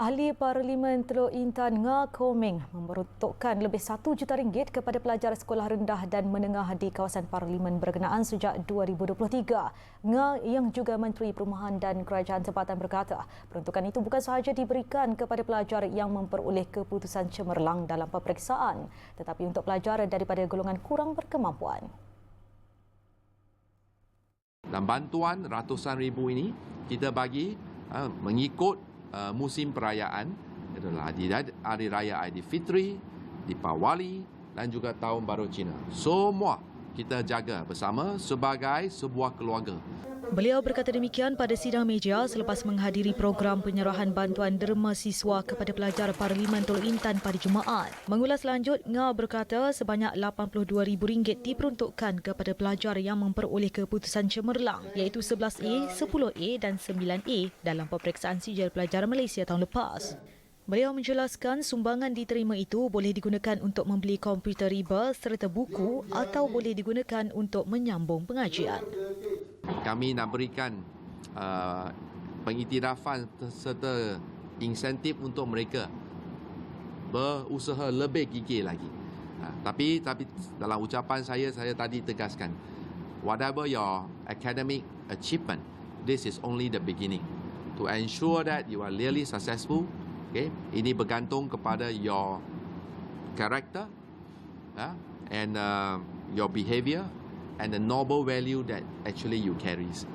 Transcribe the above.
Ahli Parlimen Teluk Intan Nga Komeng memeruntukkan lebih satu juta ringgit kepada pelajar sekolah rendah dan menengah di kawasan Parlimen berkenaan sejak 2023. Nga yang juga Menteri Perumahan dan Kerajaan Tempatan berkata, peruntukan itu bukan sahaja diberikan kepada pelajar yang memperoleh keputusan cemerlang dalam peperiksaan, tetapi untuk pelajar daripada golongan kurang berkemampuan. Dan bantuan ratusan ribu ini kita bagi uh, mengikut uh, musim perayaan adalah hari, hari raya Aidilfitri, Deepawali dan juga Tahun Baru Cina. Semua kita jaga bersama sebagai sebuah keluarga. Beliau berkata demikian pada sidang meja selepas menghadiri program penyerahan bantuan derma siswa kepada pelajar Parlimen Teluk Intan pada Jumaat. Mengulas lanjut, Nga berkata sebanyak RM82,000 diperuntukkan kepada pelajar yang memperoleh keputusan cemerlang iaitu 11A, 10A dan 9A dalam peperiksaan sijil pelajar Malaysia tahun lepas. Beliau menjelaskan sumbangan diterima itu boleh digunakan untuk membeli komputer riba serta buku atau boleh digunakan untuk menyambung pengajian. Kami nak berikan uh, pengiktirafan serta insentif untuk mereka berusaha lebih gigih lagi. Uh, tapi tapi dalam ucapan saya saya tadi tegaskan whatever your academic achievement this is only the beginning to ensure that you are really successful okay ini bergantung kepada your character uh, and uh, your behavior and the noble value that actually you carries